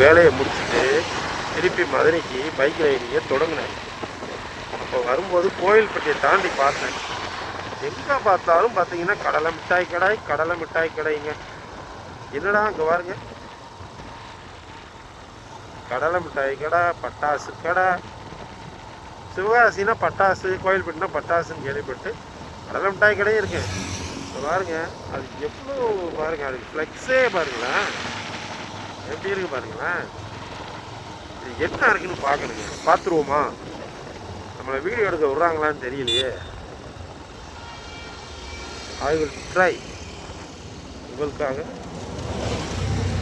வேலையை முடிச்சுட்டு திருப்பி மதுரைக்கு பைக் ரைடிங்கை தொடங்கினேன். அப்போ வரும்போது கோயில்பட்டியை தாண்டி பார்த்தேன். எங்கே பார்த்தாலும் பார்த்தீங்கன்னா கடலை மிட்டாய் கடை கடலை மிட்டாய் கடைங்க. என்னடா அங்கே பாருங்க. கடலை மிட்டாய் கடை பட்டாசு கடை. சிவகாசினா பட்டாசு கோயில்பட்டினா பட்டாசுன்னு கேள்விப்பட்டு கடலை மிட்டாய் கடையும் இருக்கு. இப்போ பாருங்க அது எவ்வளோ பாருங்க அது ஃப்ளெக்ஸே பாருங்களேன். எப்படி இருக்கு பாருங்களேன் இது என்ன இருக்குன்னு பார்க்கணுங்க. பார்த்துருவோமா? நம்மளை வீடியோ எடுக்க விட்றாங்களான்னு தெரியலையே. ஐ வில் ட்ரை உங்களுக்காக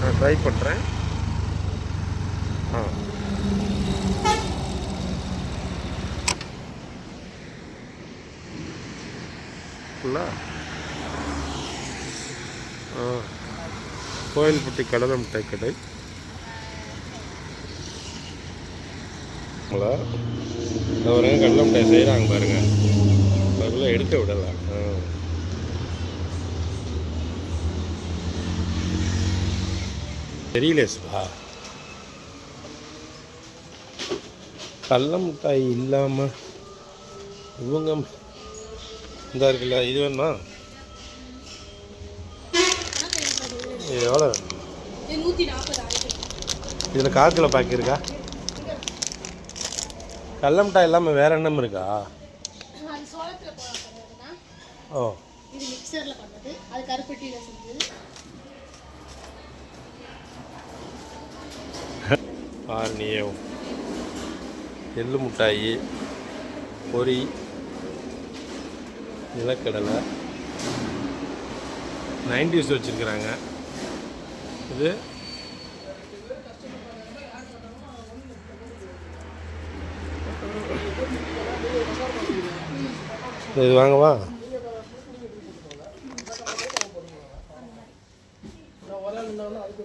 நான் ட்ரை பண்ணுறேன் ஆ. ஃபுல்லாக ஆ. கோயில்பட்டி கடல மிட்டாய் கடை ஹலோ பாருங்க கடலை மிட்டாய் செய்கிறாங்க பாருங்க. அதுக்குள்ளே எடுக்க விடலாம். தெரியல சுபா. கடல மிட்டாய் இல்லாமல் இவங்க இந்த இருக்குல்ல இது வேணுமா? எவ்வளோ இதில் கால் கிலோ பாக்கி இருக்கா? கடல மிட்டாய் இல்லாமல் வேற என்ன இருக்கா? ஓ. இது மிக்சரில் பண்ணது ஆர்னியம் எள்ளு மிட்டாயி பொரி நிலக்கடலை. நைன்டிஸ் வச்சுருக்குறாங்க. இது இது வாங்கவா அதுக்கு